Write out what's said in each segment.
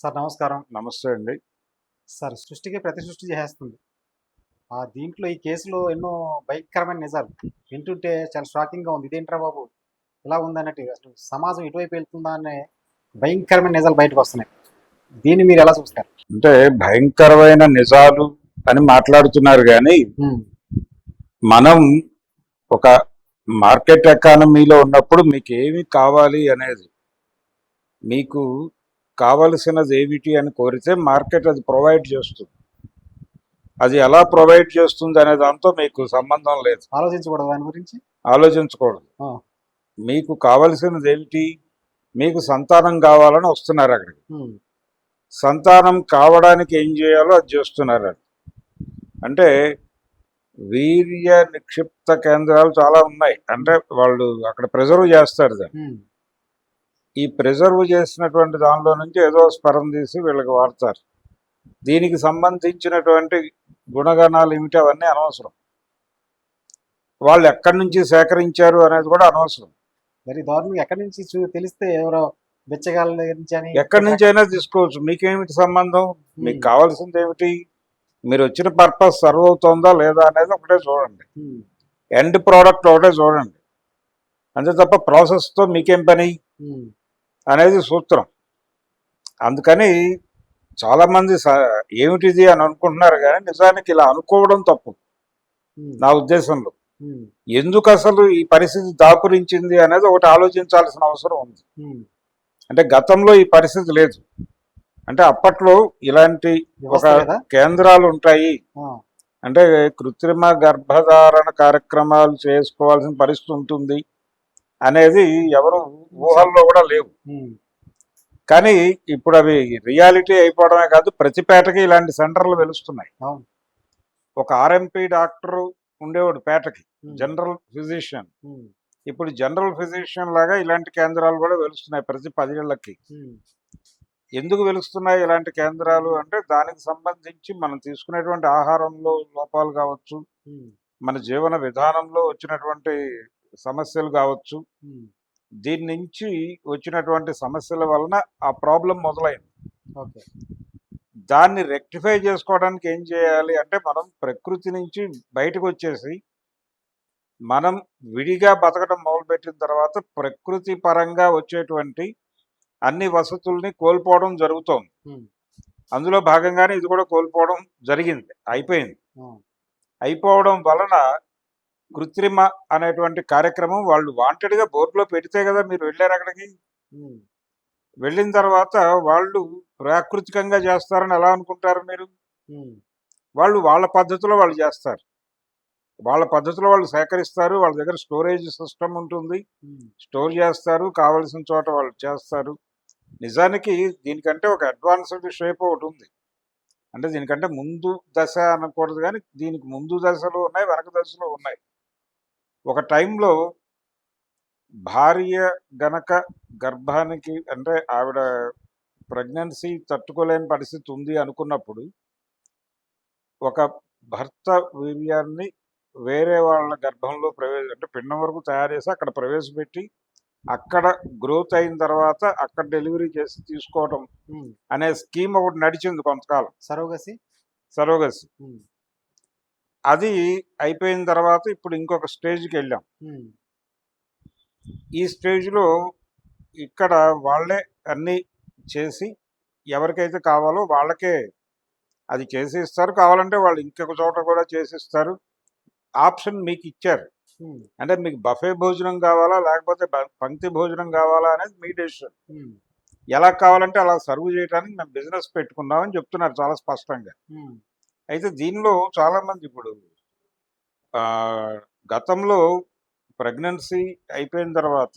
Sir నమస్కారం. నమస్తే అండి. సార్ సృష్టికి ప్రతి సృష్టి చేసేస్తుంది. ఆ దీంట్లో ఈ కేసులో ఎన్నో భయంకరమైన నిజాలు వింటుంటే చాలా షాకింగ్గా ఉంది. ఇదేంట్రా బాబు? ఇలా ఉందన్నట్టు అసలు సమాజం ఎటువైపు వెళ్తుందా అనే భయంకరమైన నిజాలు బయటకు వస్తున్నాయి. దీన్ని మీరు ఎలా చూస్తారు? అంటే భయంకరమైన నిజాలు అని మాట్లాడుతున్నారు కానీ మనం ఒక మార్కెట్ ఎకానమీలో ఉన్నప్పుడు మీకు ఏమి కావాలి అనేది మీకు కావలసినది ఏమిటి అని కోరితే మార్కెట్ అది ప్రొవైడ్ చేస్తుంది. అది ఎలా ప్రొవైడ్ చేస్తుంది అనే దాంతో మీకు సంబంధం లేదు. ఆలోచించకూడదు దాని గురించి? ఆలోచించకూడదు. మీకు కావలసినది ఏమిటి? మీకు సంతానం కావాలని వస్తున్నారు అక్కడికి. సంతానం కావడానికి ఏం చేయాలో అది చేస్తున్నారు. అంటే వీర్య నిక్షిప్త కేంద్రాలు చాలా ఉన్నాయి. అంటే వాళ్ళు అక్కడ ప్రిజర్వ్ చేస్తారు దాన్ని. ఈ ప్రిజర్వ్ చేసినటువంటి దానిలో నుంచి ఏదో స్పరం తీసి వీళ్ళకి వాడతారు. దీనికి సంబంధించినటువంటి గుణగణాలు ఏమిటి అవన్నీ అనవసరం. వాళ్ళు ఎక్కడి నుంచి సేకరించారు అనేది కూడా అనవసరం. మరి దారుణంగా ఎక్కడి నుంచి తెలిస్తే ఎవరో బెచ్చగాళ్ళ దగ్గర నుంచి అని ఎక్కడి నుంచి అయినా తీసుకోవచ్చు. మీకేమిటి సంబంధం? మీకు కావాల్సింది ఏమిటి? మీరు వచ్చిన పర్పస్ సర్వ్ అవుతుందా లేదా అనేది ఒకటే చూడండి. ఎండ్ ప్రోడక్ట్ ఒకటే చూడండి. అంతే తప్ప ప్రాసెస్తో మీకేం పని? అనేది సూత్రం. అందుకని చాలామంది స ఏమిటిది అని అనుకుంటున్నారు కానీ నిజానికి ఇలా అనుకోవడం తప్పు. నా ఉద్దేశంలో. ఎందుకు అసలు ఈ పరిస్థితి దాపురించింది అనేది ఒకటి ఆలోచించాల్సిన అవసరం ఉంది. అంటే గతంలో ఈ పరిస్థితి లేదు. అంటే అప్పట్లో ఇలాంటి ఒక కేంద్రాలు ఉంటాయి. అంటే కృత్రిమ గర్భధారణ కార్యక్రమాలు చేసుకోవాల్సిన పరిస్థితి ఉంటుంది. అనేది ఎవరు ఊహల్లో కూడా లేవు. కానీ ఇప్పుడు అవి రియాలిటీ అయిపోవడమే కాదు ప్రతి పేటకి ఇలాంటి సెంటర్లు వెలుస్తున్నాయి. అవును. ఒక ఆర్ఎంపీ డాక్టర్ ఉండేవాడు పేటకి జనరల్ ఫిజిషియన్. ఇప్పుడు జనరల్ ఫిజిషియన్ లాగా ఇలాంటి కేంద్రాలు కూడా వెలుస్తున్నాయి ప్రతి పదేళ్ళకి ఎందుకు వెలుస్తున్నాయి ఇలాంటి కేంద్రాలు అంటే దానికి సంబంధించి మనం తీసుకునేటువంటి ఆహారంలో లోపాలు కావచ్చు మన జీవన విధానంలో వచ్చినటువంటి సమస్యలు కావచ్చు. దీని నుంచి వచ్చినటువంటి సమస్యల వలన ఆ ప్రాబ్లం మొదలైంది. ఓకే. దాన్ని రెక్టిఫై చేసుకోవడానికి ఏం చేయాలి అంటే మనం ప్రకృతి నుంచి బయటకు వచ్చేసి మనం విడిగా బతకడం మొదలుపెట్టిన తర్వాత ప్రకృతి పరంగా వచ్చేటువంటి అన్ని వసతుల్ని కోల్పోవడం జరుగుతోంది. అందులో భాగంగానే ఇది కూడా కోల్పోవడం జరిగింది. అయిపోయింది. అయిపోవడం వలన కృత్రిమ అనేటువంటి కార్యక్రమం వాళ్ళు వాంటెడ్గా బోర్డులో పెడితే కదా మీరు వెళ్ళారు అక్కడికి. వెళ్ళిన తర్వాత వాళ్ళు ప్రాకృతికంగా చేస్తారని ఎలా అనుకుంటారు మీరు? వాళ్ళు వాళ్ళ పద్ధతిలో వాళ్ళు చేస్తారు. వాళ్ళ పద్ధతిలో వాళ్ళు సేకరిస్తారు వాళ్ళ దగ్గర స్టోరేజ్ సిస్టమ్ ఉంటుంది. స్టోర్ చేస్తారు కావలసిన చోట వాళ్ళు చేస్తారు. నిజానికి దీనికంటే ఒక అడ్వాన్స్డ్ షేప్ ఒకటి ఉంది. అంటే దీనికంటే ముందు దశ అనకూడదు కానీ దీనికి ముందు దశలు ఉన్నాయి వెనక దశలు ఉన్నాయి. ఒక టైంలో భార్య గనక గర్భానికి అంటే ఆవిడ ప్రెగ్నెన్సీ తట్టుకోలేని పరిస్థితి ఉంది అనుకున్నప్పుడు ఒక భర్త వీర్యాన్ని వేరే వాళ్ళ గర్భంలో ప్రవేశ అంటే పిండం వరకు తయారు చేసి అక్కడ ప్రవేశపెట్టి అక్కడ గ్రోత్ అయిన తర్వాత అక్కడ డెలివరీ చేసి తీసుకోవడం ఉమ్. అనే స్కీమ్ ఒకటి నడిచింది కొంతకాలం. సరోగసి? సరోగసి. అది అయిపోయిన తర్వాత ఇప్పుడు ఇంకొక స్టేజ్కి వెళ్ళాం. ఈ స్టేజ్లో ఇక్కడ వాళ్ళే అన్నీ చేసి ఎవరికైతే కావాలో వాళ్ళకే అది చేసి ఇస్తారు కావాలంటే వాళ్ళు ఇంకొక చోట కూడా చేసి ఇస్తారు ఆప్షన్ మీకు ఇచ్చారు. అంటే మీకు బఫే భోజనం కావాలా లేకపోతే పంక్తి భోజనం కావాలా అనేది మీ డెసిషన్. ఎలా కావాలంటే అలా సర్వ్ చేయడానికి మేము బిజినెస్ పెట్టుకున్నామని చెప్తున్నారు చాలా స్పష్టంగా. అయితే దీనిలో చాలామంది ఇప్పుడు గతంలో ప్రెగ్నెన్సీ అయిపోయిన తర్వాత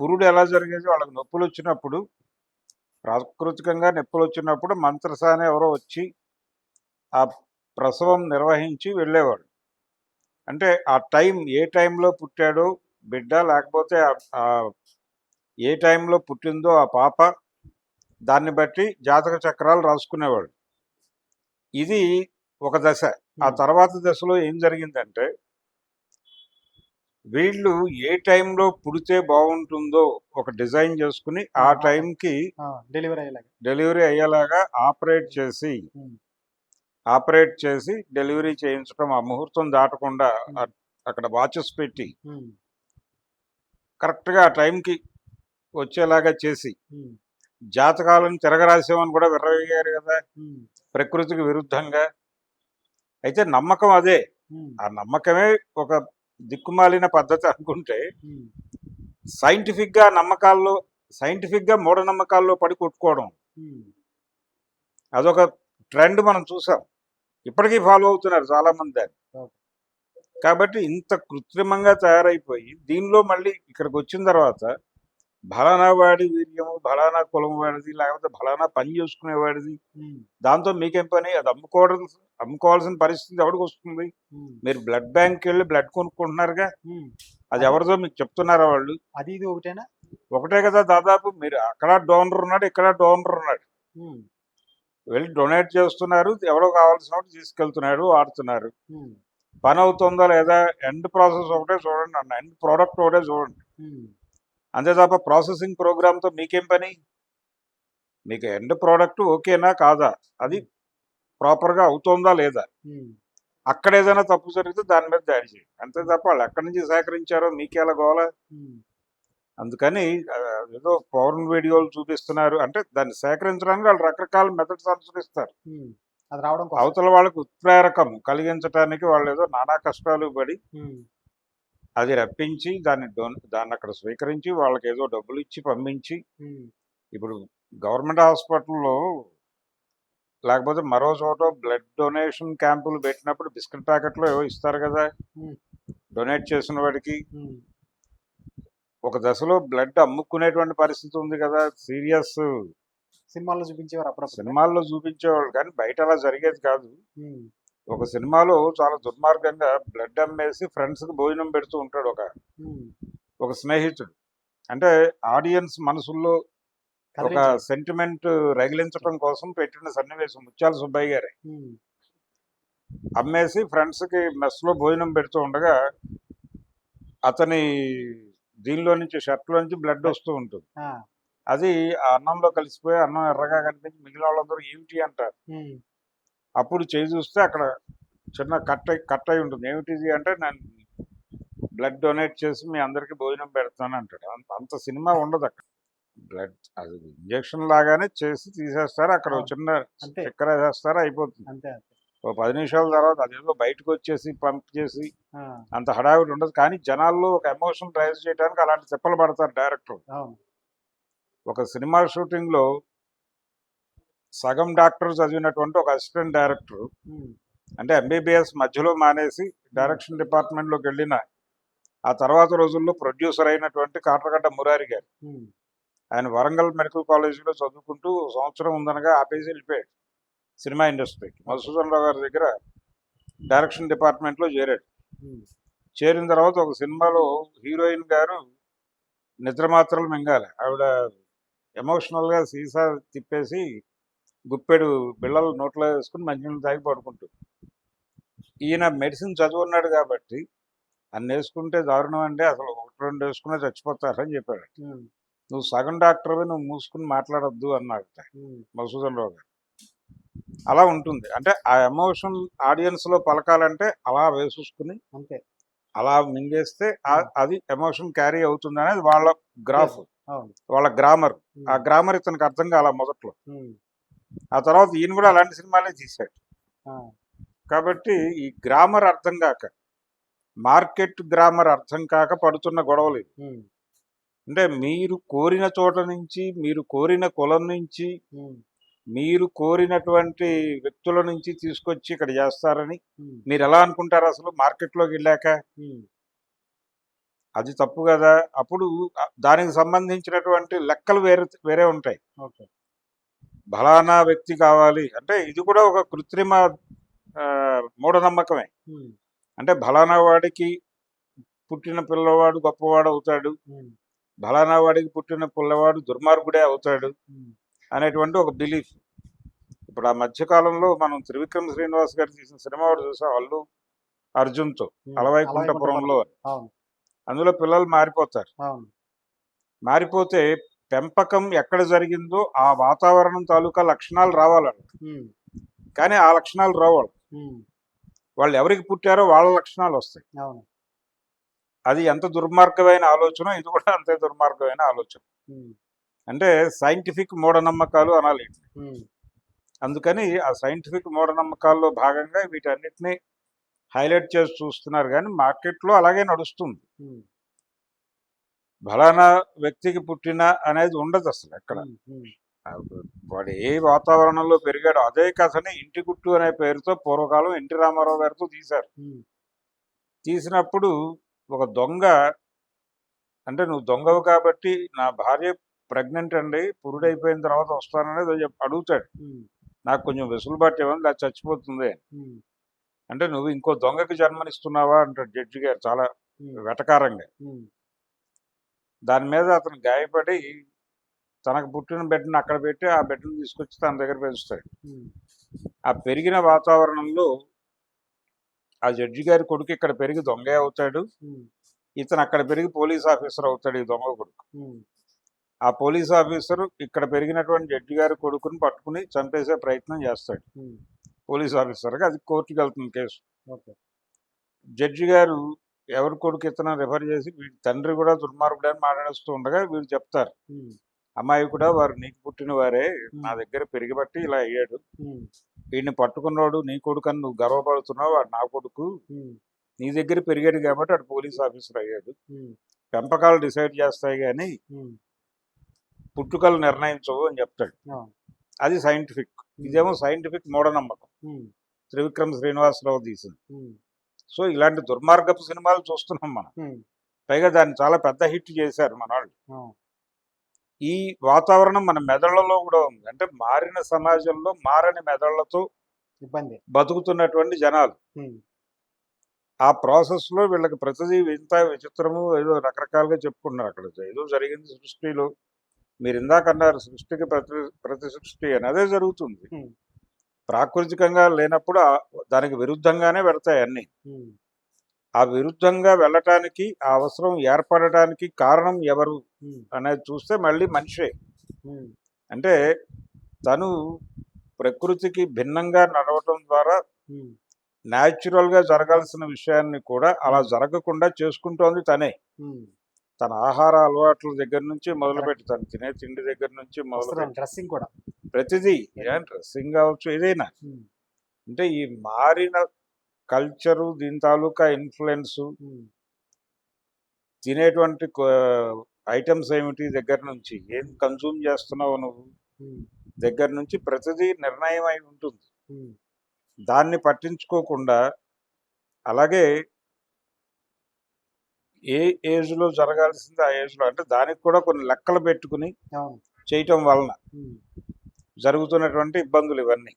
పురుడు ఎలా జరిగేది? వాళ్ళకి నొప్పులు వచ్చినప్పుడు ప్రాకృతికంగా నొప్పులు వచ్చినప్పుడు మంత్రసాని ఎవరో వచ్చి ఆ ప్రసవం నిర్వహించి వెళ్ళేవాడు అంటే ఆ టైం ఏ టైంలో పుట్టాడో బిడ్డ లేకపోతే ఏ టైంలో పుట్టిందో ఆ పాప దాన్ని బట్టి జాతక చక్రాలు రాసుకునేవాడు ఇది ఒక దశ. ఆ తర్వాత దశలో ఏం జరిగిందంటే వీళ్ళు ఏ టైంలో పుడితే బాగుంటుందో ఒక డిజైన్ చేసుకుని ఆ. టైంకి డెలివరీ అయ్యేలాగా. డెలివరీ అయ్యేలాగా ఆపరేట్ చేసి ఆపరేట్ చేసి డెలివరీ చేయించడం ఆ ముహూర్తం దాటకుండా అక్కడ వాచెస్ పెట్టి కరెక్ట్గా ఆ టైంకి వచ్చేలాగా చేసి జాతకాలను తిరగరాసామని కూడా విర్రవయ్యారు కదా ప్రకృతికి విరుద్ధంగా. అయితే నమ్మకం అదే. ఆ నమ్మకమే ఒక దిక్కుమాలిన పద్ధతి అనుకుంటే ఉమ్, సైంటిఫిక్గా నమ్మకాల్లో సైంటిఫిక్గా మూఢనమ్మకాల్లో పడి కొట్టుకోవడం. అదొక ట్రెండ్ మనం చూసాం. ఇప్పటికీ ఫాలో అవుతున్నారు చాలా మంది దాన్ని. కాబట్టి ఇంత కృత్రిమంగా తయారైపోయి దీనిలో మళ్ళీ ఇక్కడికి వచ్చిన తర్వాత ఫలానా వాడి వీర్యము ఫలానా కులం వాడిది లేకపోతే ఫలానా పని చేసుకునేవాడిది ఉమ్, దాంతో మీకేం పని? అది అమ్ముకోవడం అమ్ముకోవాల్సిన పరిస్థితి ఎవరికి వస్తుంది? మీరు బ్లడ్ బ్యాంక్ వెళ్ళి బ్లడ్ కొనుక్కుంటున్నారుగా. అది ఎవరిదో మీకు చెప్తున్నారా వాళ్ళు? అది ఇది ఒకటేనా? ఒకటే కదా దాదాపు. మీరు అక్కడ డోనర్ ఉన్నాడు ఇక్కడ డోనర్ ఉన్నాడు. వెళ్ళి డొనేట్ చేస్తున్నారు. ఎవరో కావాల్సిన వాడు తీసుకెళ్తున్నాడు వాడుతున్నారు. పని అవుతుందా లేదా? ఎండ్ ప్రాసెస్ ఒకటే చూడండి అన్న. ఎండ్ ప్రోడక్ట్ ఒకటే చూడండి. అంతే తప్ప ప్రాసెసింగ్ ప్రోగ్రామ్తో మీకేం పని? మీకు ఎండ్ ప్రోడక్ట్ ఓకేనా కాదా? అది ప్రాపర్గా అవుతుందా లేదా? అక్కడ ఏదైనా తప్పు జరిగితే దాని మీద దాడి చేయండి. అంతే తప్ప వాళ్ళు ఎక్కడి నుంచి సేకరించారో మీకేలా గోల? అందుకని ఏదో పౌర్ణ వీడియోలు చూపిస్తున్నారు. అంటే దాన్ని సేకరించడానికి వాళ్ళు రకరకాల మెథడ్స్ అనుసరిస్తారు. అవతల వాళ్ళకు ఉత్ప్రేరకం కలిగించడానికి వాళ్ళు ఏదో నానా కష్టాలు పడి అది రప్పించి దాన్ని దాన్ని అక్కడ స్వీకరించి వాళ్ళకి ఏదో డబ్బులు ఇచ్చి పంపించి ఇప్పుడు గవర్నమెంట్ హాస్పిటల్లో లేకపోతే మరో చోట బ్లడ్ డొనేషన్ క్యాంపులు పెట్టినప్పుడు బిస్కెట్ ప్యాకెట్లో ఏవో ఇస్తారు కదా. డొనేట్ చేసిన వాడికి. ఒక దశలో బ్లడ్ అమ్ముకునేటువంటి పరిస్థితి ఉంది కదా! సీరియస్. సినిమాల్లో చూపించేవారు అప్పుడప్పుడు. సినిమాల్లో చూపించేవాళ్ళు కానీ బయట అలా జరిగేది కాదు. ఒక సినిమాలో చాలా దుర్మార్గంగా బ్లడ్ అమ్మేసి ఫ్రెండ్స్కి భోజనం పెడుతూ ఉంటాడు ఒక. ఒక స్నేహితుడు. అంటే ఆడియన్స్ మనసుల్లో ఒక. సెంటిమెంట్ రగిలించడం కోసం పెట్టిన సన్నివేశం ముత్యాల సుబ్బయ్య గారే. అమ్మేసి ఫ్రెండ్స్కి మెస్లో భోజనం పెడుతూ ఉండగా అతని దీనిలో నుంచి షర్ట్లో నుంచి బ్లడ్ వస్తూ ఉంటుంది. అది ఆ అన్నంలో కలిసిపోయి అన్నం ఎర్రగా కనిపించి మిగిలిన వాళ్ళందరూ ఏమిటి అంటారు. అప్పుడు చేయి చూస్తే అక్కడ చిన్న కట్ అయి కట్ అయి ఉంటుంది. ఏమిటిది అంటే నేను బ్లడ్ డొనేట్ చేసి మీ అందరికీ భోజనం పెడతాను అంటాడు. అంత అంత సినిమా ఉండదు అక్కడ. బ్లడ్ అది ఇంజక్షన్ లాగానే చేసి తీసేస్తారు. అక్కడ చిన్న. చక్కెర వేసేస్తారు అయిపోతుంది. ఓ పది నిమిషాల తర్వాత అదేదో బయటకు వచ్చేసి పంప్ చేసి అంత హడావిడి ఉండదు. కానీ జనాల్లో ఒక ఎమోషన్ రైజ్ చేయడానికి అలాంటి చెప్పలు పడతారు డైరెక్టర్ ఒక సినిమా షూటింగ్లో సగం డాక్టర్ చదివినటువంటి ఒక అసిస్టెంట్ డైరెక్టర్ అంటే ఎంబీబీఎస్ మధ్యలో మానేసి డైరెక్షన్ డిపార్ట్మెంట్లోకి వెళ్ళిన ఆ తర్వాత రోజుల్లో ప్రొడ్యూసర్ అయినటువంటి కాట్రగడ్డ మురారి గారు. ఆయన వరంగల్ మెడికల్ కాలేజీలో చదువుకుంటూ సంవత్సరం ఉందనగా ఆపేసి వెళ్ళిపోయాడు సినిమా ఇండస్ట్రీకి. మధుసూదన్ రావు గారి దగ్గర డైరెక్షన్ డిపార్ట్మెంట్లో చేరాడు. చేరిన తర్వాత ఒక సినిమాలో హీరోయిన్ గారు నిద్ర మాత్రలు మింగాలి. ఆవిడ ఎమోషనల్గా సీసా తిప్పేసి గుప్పెడు బిళ్ళలు నోట్లో వేసుకుని మంచినీళ్ళు తాగి పడుకుంటుంది ఈయన మెడిసిన్ చదువున్నాడు కాబట్టి అన్ని వేసుకుంటే దారుణం అంటే అసలు ఒకటి రెండు వేసుకునే చచ్చిపోతారని చెప్పాడు. నువ్వు సగం డాక్టర్వి నువ్వు మూసుకుని మాట్లాడొద్దు అన్నాడు మధుసూదన్ రావు గారు. అలా ఉంటుంది. అంటే ఆ ఎమోషన్ ఆడియన్స్లో పలకాలంటే అలా వేసేసుకుని అంతే. అలా మింగేస్తే అది ఎమోషన్ క్యారీ అవుతుంది అనేది వాళ్ళ గ్రాఫ్. వాళ్ళ గ్రామర్. ఆ గ్రామర్ ఇతనికి అర్థం కాల మొదట్లో. ఆ తర్వాత ఈయన కూడా అలాంటి సినిమాలే తీశాడు. కాబట్టి ఈ గ్రామర్ అర్థం కాక మార్కెట్ గ్రామర్ అర్థం కాక పడుతున్న గొడవలు అంటే మీరు కోరిన చోట నుంచి మీరు కోరిన కులం నుంచి మీరు కోరినటువంటి వ్యక్తుల నుంచి తీసుకొచ్చి ఇక్కడ చేస్తారని మీరు ఎలా అనుకుంటారు అసలు మార్కెట్లోకి వెళ్ళాక? అది తప్పు కదా. అప్పుడు దానికి సంబంధించినటువంటి లెక్కలు వేరే వేరే ఉంటాయి. ఫలానా వ్యక్తి కావాలి అంటే ఇది కూడా ఒక కృత్రిమ మూఢనమ్మకమే. అంటే ఫలానా వాడికి పుట్టిన పిల్లవాడు గొప్పవాడు అవుతాడు. ఫలానా వాడికి పుట్టిన పిల్లవాడు దుర్మార్గుడే అవుతాడు అనేటువంటి ఒక బిలీఫ్. ఇప్పుడు ఆ మధ్యకాలంలో మనం త్రివిక్రమ్ శ్రీనివాస్ గారు తీసిన సినిమా ఒకటి చూసాం అల్లు అర్జున్తో అలవైకుంఠపురంలో. అందులో పిల్లలు మారిపోతారు. మారిపోతే పెంపకం ఎక్కడ జరిగిందో ఆ వాతావరణం తాలూకా లక్షణాలు రావాలి ఉమ్, కానీ ఆ లక్షణాలు రావాలి. వాళ్ళు ఎవరికి పుట్టారో వాళ్ళ లక్షణాలు వస్తాయి. అవును. అది ఎంత దుర్మార్గమైన ఆలోచన ఇది కూడా అంతే దుర్మార్గమైన ఆలోచన. అంటే సైంటిఫిక్ మూఢనమ్మకాలు అనాలి. అందుకని ఆ సైంటిఫిక్ మూఢనమ్మకాల్లో భాగంగా వీటన్నిటిని హైలైట్ చేసి చూస్తున్నారు. కానీ మార్కెట్లో అలాగే నడుస్తుంది. ఫలానా వ్యక్తికి పుట్టిన అనేది ఉండదు అసలు ఎక్కడ. వాడు ఏ వాతావరణంలో పెరిగాడో అదే కథని ఇంటి గుట్టు అనే పేరుతో పూర్వకాలం ఎన్టీ రామారావు గారితో తీశారు. తీసినప్పుడు ఒక దొంగ అంటే నువ్వు దొంగవు కాబట్టి నా భార్య ప్రెగ్నెంట్ అండి పురుడైపోయిన తర్వాత వస్తాననేది అడుగుతాడు. నాకు కొంచెం వెసులుబాటు ఇవ్వండి అది చచ్చిపోతుంది అంటే నువ్వు ఇంకో దొంగకి జన్మనిస్తున్నావా అంటాడు జడ్జి గారు చాలా వెటకారంగా. దాని మీద అతను గాయపడి తనకు పుట్టిన బిడ్డను అక్కడ పెట్టి ఆ బిడ్డను తీసుకొచ్చి తన దగ్గర పెంచుతాడు. ఆ పెరిగిన వాతావరణంలో ఆ జడ్జి గారి కొడుకు ఇక్కడ పెరిగి దొంగే అవుతాడు. ఇతను అక్కడ పెరిగి పోలీస్ ఆఫీసర్ అవుతాడు ఈ దొంగ కొడుకు. ఆ పోలీస్ ఆఫీసర్ ఇక్కడ పెరిగినటువంటి జడ్జి గారి కొడుకుని పట్టుకుని చంపేసే ప్రయత్నం చేస్తాడు. పోలీస్ ఆఫీసర్గా అది కోర్టుకి వెళ్తుంది కేసు జడ్జి గారు ఎవరి కొడుకు ఇతను రిఫర్ చేసి వీడి తండ్రి కూడా దుర్మార్గుడని మాట్లాడుతూ ఉండగా వీళ్ళు చెప్తారు. అమ్మాయి కూడా వారు నీకు పుట్టిన వారే నా దగ్గర పెరిగిబట్టి ఇలా అయ్యాడు. వీడిని పట్టుకున్నాడు నీ కొడుకు అని నువ్వు గర్వపడుతున్నావు వాడు నా కొడుకు. నీ దగ్గర పెరిగాడు కాబట్టి వాడు పోలీస్ ఆఫీసర్ అయ్యాడు. పెంపకాలు డిసైడ్ చేస్తాయి కానీ పుట్టుకలు నిర్ణయించవు అని చెప్తాడు. అది సైంటిఫిక్. ఇదేమో సైంటిఫిక్ మూఢనమ్మకం. త్రివిక్రమ్ శ్రీనివాసరావు తీసింది. సో ఇలాంటి దుర్మార్గపు సినిమాలు చూస్తున్నాం మనం. పైగా దాన్ని చాలా పెద్ద హిట్ చేశారు మన వాళ్ళు. ఈ వాతావరణం మన మెదళ్ళలో కూడా ఉంది. అంటే మారిన సమాజంలో మారని మెదళ్ళతో ఇబ్బంది. బతుకుతున్నటువంటి జనాలు. ఆ ప్రాసెస్లో వీళ్ళకి ప్రతిదీ వింత విచిత్రము ఏదో రకరకాలుగా చెప్పుకున్నారు అక్కడ. ఏదో జరిగింది సృష్టిలో. మీరు ఇందాక అన్నారు సృష్టికి ప్రతి ప్రతి సృష్టి అని. అదే జరుగుతుంది. ప్రాకృతికంగా లేనప్పుడు దానికి విరుద్ధంగానే పెడతాయి అన్ని. ఆ విరుద్ధంగా వెళ్ళటానికి ఆ అవసరం ఏర్పడటానికి కారణం ఎవరు అనేది చూస్తే మళ్ళీ మనిషే. అంటే తను ప్రకృతికి భిన్నంగా నడవటం ద్వారా ఉమ్, న్యాచురల్గా జరగాల్సిన విషయాన్ని కూడా అలా జరగకుండా చేసుకుంటోంది తనే. తన ఆహార అలవాట్ల దగ్గర నుంచి మొదలుపెట్టి తను తినే తిండి దగ్గర నుంచి వస్త్రం డ్రెస్సింగ్ కూడా. ప్రతిదీ డ్రెస్సింగ్ కావచ్చు ఏదైనా. ఉమ్, అంటే ఈ మారిన కల్చరు దీని తాలూకా ఇన్ఫ్లుయెన్స్ ఉమ్, తినేటువంటి ఐటమ్స్ ఏమిటి దగ్గర నుంచి ఏం కన్సూమ్ చేస్తున్నావు నువ్వు ఉమ్, దగ్గర నుంచి ప్రతిదీ నిర్ణయం అయి ఉంటుంది దాన్ని పట్టించుకోకుండా అలాగే ఏ ఏజ్లో జరగాల్సింది ఆ ఏజ్లో? అంటే దానికి కూడా కొన్ని లెక్కలు పెట్టుకుని చేయటం వలన జరుగుతున్నటువంటి ఇబ్బందులు ఇవన్నీ.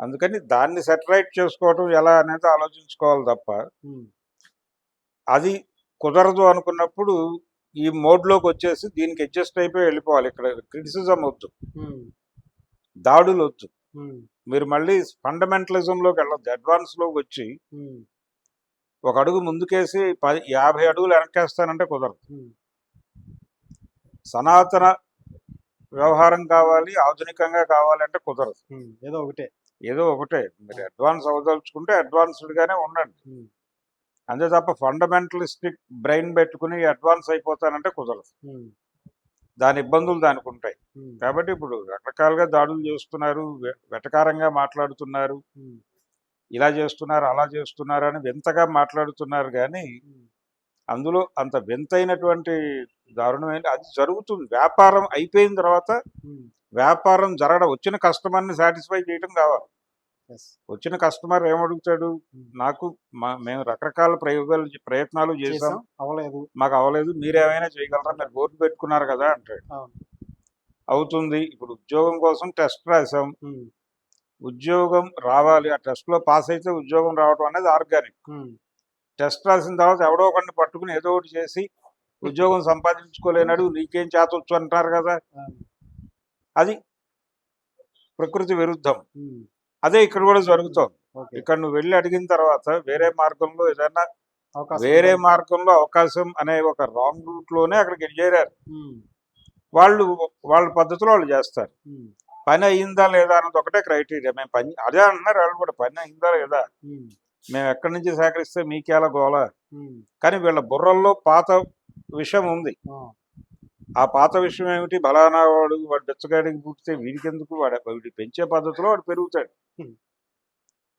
అందుకని దాన్ని సెటరైట్ చేసుకోవటం ఎలా అనేది ఆలోచించుకోవాలి తప్ప అది కుదరదు అనుకున్నప్పుడు ఈ మోడ్లోకి వచ్చేసి దీనికి అడ్జస్ట్ అయిపోయి వెళ్ళిపోవాలి. ఇక్కడ క్రిటిసిజం వద్దు. దాడులు వద్దు. మీరు మళ్ళీ ఫండమెంటలిజంలోకి వెళ్ళొద్దు. అడ్వాన్స్లోకి వచ్చి ఒక అడుగు ముందుకేసి పది యాభై అడుగులు వెనక్కేస్తానంటే కుదరదు. సనాతన వ్యవహారం కావాలి ఆధునికంగా కావాలంటే కుదరదు. ఏదో ఒకటే. ఏదో ఒకటే. మీరు అడ్వాన్స్ అవదలుచుకుంటే అడ్వాన్స్డ్గానే ఉండండి. అంతే తప్ప ఫండమెంటలిస్టిక్ బ్రెయిన్ పెట్టుకుని అడ్వాన్స్ అయిపోతానంటే కుదరదు. దాని ఇబ్బందులు దానికి ఉంటాయి. కాబట్టి ఇప్పుడు రకరకాలుగా దాడులు చేస్తున్నారు వెటకారంగా మాట్లాడుతున్నారు. ఇలా చేస్తున్నారు అలా చేస్తున్నారు అని వింతగా మాట్లాడుతున్నారు కానీ అందులో అంత వింతైనటువంటి దారుణమైన అది జరుగుతుంది. వ్యాపారం అయిపోయిన తర్వాత వ్యాపారం జరగడం వచ్చిన కస్టమర్ని సాటిస్ఫై చేయడం కావాలి. వచ్చిన కస్టమర్ ఏమడుగుతాడు. నాకు మా- మేము రకరకాల ప్రయోగాలు ప్రయత్నాలు చేసాం అవ్వలేదు. మాకు అవ్వలేదు. మీరేమైనా చేయగలరా? మీరు బోర్డు పెట్టుకున్నారు కదా అంటాడు. అవుతుంది. ఇప్పుడు ఉద్యోగం కోసం టెస్ట్ రాసాం ఉద్యోగం రావాలి. ఆ టెస్ట్లో పాస్ అయితే ఉద్యోగం రావడం అనేది ఆర్గానిక్. టెస్ట్ రాసిన తర్వాత ఎవడో ఒకరిని పట్టుకుని ఏదో ఒకటి చేసి ఉద్యోగం సంపాదించుకోలేనాడు నీకేం చేతొచ్చు అంటారు కదా. అది ప్రకృతి విరుద్ధం. అదే ఇక్కడ కూడా జరుగుతోంది. ఇక్కడ నువ్వు వెళ్ళి అడిగిన తర్వాత వేరే మార్గంలో ఏదైనా వేరే. మార్గంలో అవకాశం అనే ఒక రాంగ్ రూట్లోనే అక్కడికి చేరారు. వాళ్ళు వాళ్ళ పద్ధతిలో వాళ్ళు చేస్తారు. పని అయిందా లేదా అన్నది ఒకటే క్రైటీరియా. మేము పని అదే అంటున్నారు వాళ్ళు కూడా పని అయిందా లేదా? మేము ఎక్కడి నుంచి సేకరిస్తే మీకేలా గోల? ఉమ్, కానీ వీళ్ళ బుర్రల్లో పాత విషయం ఉంది. ఆ, పాత విషయం ఏమిటి? బలానా వాడు వాడు బెచ్చగాడికి పుట్టితే వీడికి ఎందుకు వాడు వీడి పెంచే పద్ధతిలో వాడు పెరుగుతాడు.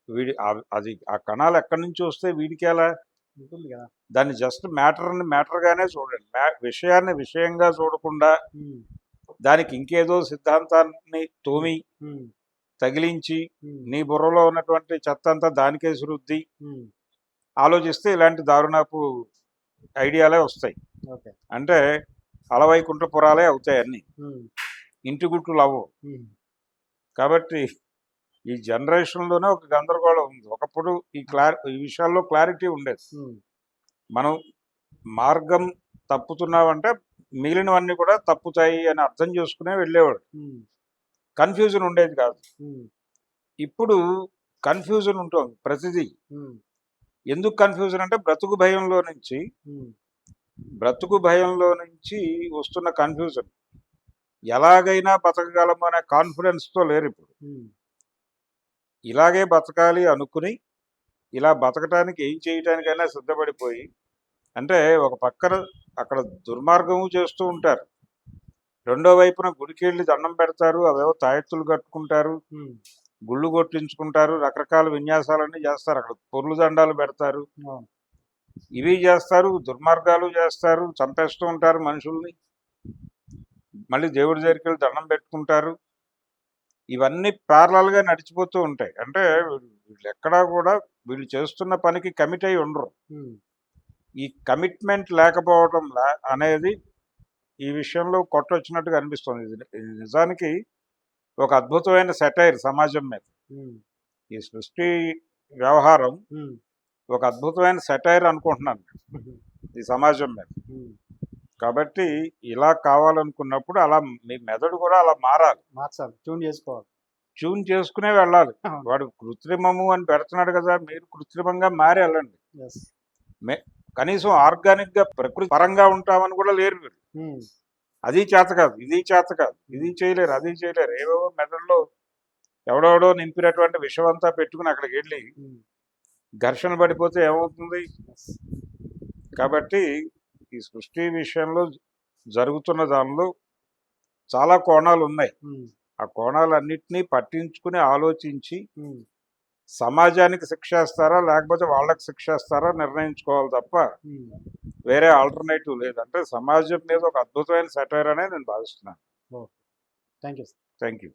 వీడి అది ఆ కణాలు ఎక్కడి నుంచి వస్తే వీడికి ఎలా ఉంటుంది కదా. దాన్ని జస్ట్ మ్యాటర్ని మ్యాటర్గానే చూడండి. విషయాన్ని విషయంగా చూడకుండా దానికి ఇంకేదో సిద్ధాంతాన్ని తోమి తగిలించి నీ బుర్రలో ఉన్నటువంటి చెత్త అంతా దానికే ఉమ్, ఆలోచిస్తే ఇలాంటి దారుణపు ఐడియాలే వస్తాయి. ఓకే. అంటే అలవైకుంఠపురాలే అవుతాయి అన్ని. ఇంటి గుట్టులు అవ్వవు కాబట్టి ఈ జనరేషన్లోనే ఒక గందరగోళం ఉంది. ఒకప్పుడు ఈ క్లారి ఈ విషయాల్లో క్లారిటీ ఉండేది. మనం మార్గం తప్పుతున్నామంటే మిగిలినవన్నీ కూడా తప్పుతాయి అని అర్థం చేసుకునే వెళ్ళేవాడు. కన్ఫ్యూజన్ ఉండేది కాదు. ఇప్పుడు కన్ఫ్యూజన్ ఉంటుంది ప్రతిదీ. ఎందుకు కన్ఫ్యూజన్ అంటే బ్రతుకు భయంలో నుంచి బ్రతుకు భయంలో నుంచి వస్తున్న కన్ఫ్యూజన్. ఎలాగైనా బతకగలం అనే కాన్ఫిడెన్స్తో లేరు ఇప్పుడు. ఇలాగే బతకాలి అనుకుని ఇలా బతకటానికి ఏం చేయటానికైనా సిద్ధపడిపోయి అంటే ఒక పక్కన అక్కడ దుర్మార్గము చేస్తూ ఉంటారు. రెండో వైపున గుడికి వెళ్ళి దండం పెడతారు అవేవో తాయెత్తులు కట్టుకుంటారు గుళ్ళు కొట్టించుకుంటారు రకరకాల విన్యాసాలన్నీ చేస్తారు. అక్కడ పొర్లు దండాలు పెడతారు. ఇవి చేస్తారు దుర్మార్గాలు చేస్తారు చంపేస్తూ ఉంటారు మనుషుల్ని. మళ్ళీ దేవుడి దగ్గరికి వెళ్ళి దండం పెట్టుకుంటారు. ఇవన్నీ parallel గా నడిచిపోతూ ఉంటాయి. అంటే వీళ్ళు ఎక్కడా కూడా వీళ్ళు చేస్తున్న పనికి కమిట్ అయి ఉండరు. ఈ కమిట్మెంట్ లేకపోవడం లా- అనేది ఈ విషయంలో కొట్టొచ్చినట్టుగా అనిపిస్తుంది. ఇది నిజానికి ఒక అద్భుతమైన సెటైర్ సమాజం మీద. ఈ సృష్టి వ్యవహారం ఒక అద్భుతమైన సెటైర్ అనుకుంటున్నాను ఈ సమాజం మీద. కాబట్టి ఇలా కావాలనుకున్నప్పుడు అలా మీ మెదడు కూడా అలా మారాలి. మార్చాలి. ట్యూన్ చేసుకోవాలి. ట్యూన్ చేసుకునే వెళ్ళాలి. వాడు కృత్రిమము అని పెడుతున్నాడు కదా మీరు కృత్రిమంగా మారి వెళ్ళండి. కనీసం ఆర్గానిక్గా ప్రకృతి పరంగా ఉంటామని కూడా లేరు ఉమ్, అది చేత కాదు ఇది చేత కాదు ఇది చేయలేరు అది చేయలేరు. ఏవేవో మెదడులో ఎవడెవడో నింపినటువంటి విషయం అంతా పెట్టుకుని అక్కడికి వెళ్ళి ఘర్షణ పడిపోతే ఏమవుతుంది? కాబట్టి ఈ సృష్టి విషయంలో జరుగుతున్న దానిలో చాలా కోణాలు ఉన్నాయి. ఆ కోణాలన్నింటినీ పట్టించుకుని ఆలోచించి సమాజానికి శిక్షేస్తారా లేకపోతే వాళ్ళకి శిక్షేస్తారా నిర్ణయించుకోవాలి తప్ప. వేరే ఆల్టర్నేటివ్ లేదంటే సమాజం మీద ఒక అద్భుతమైన సెటైర్ అనే నేను భావిస్తున్నాను. Thank you thank you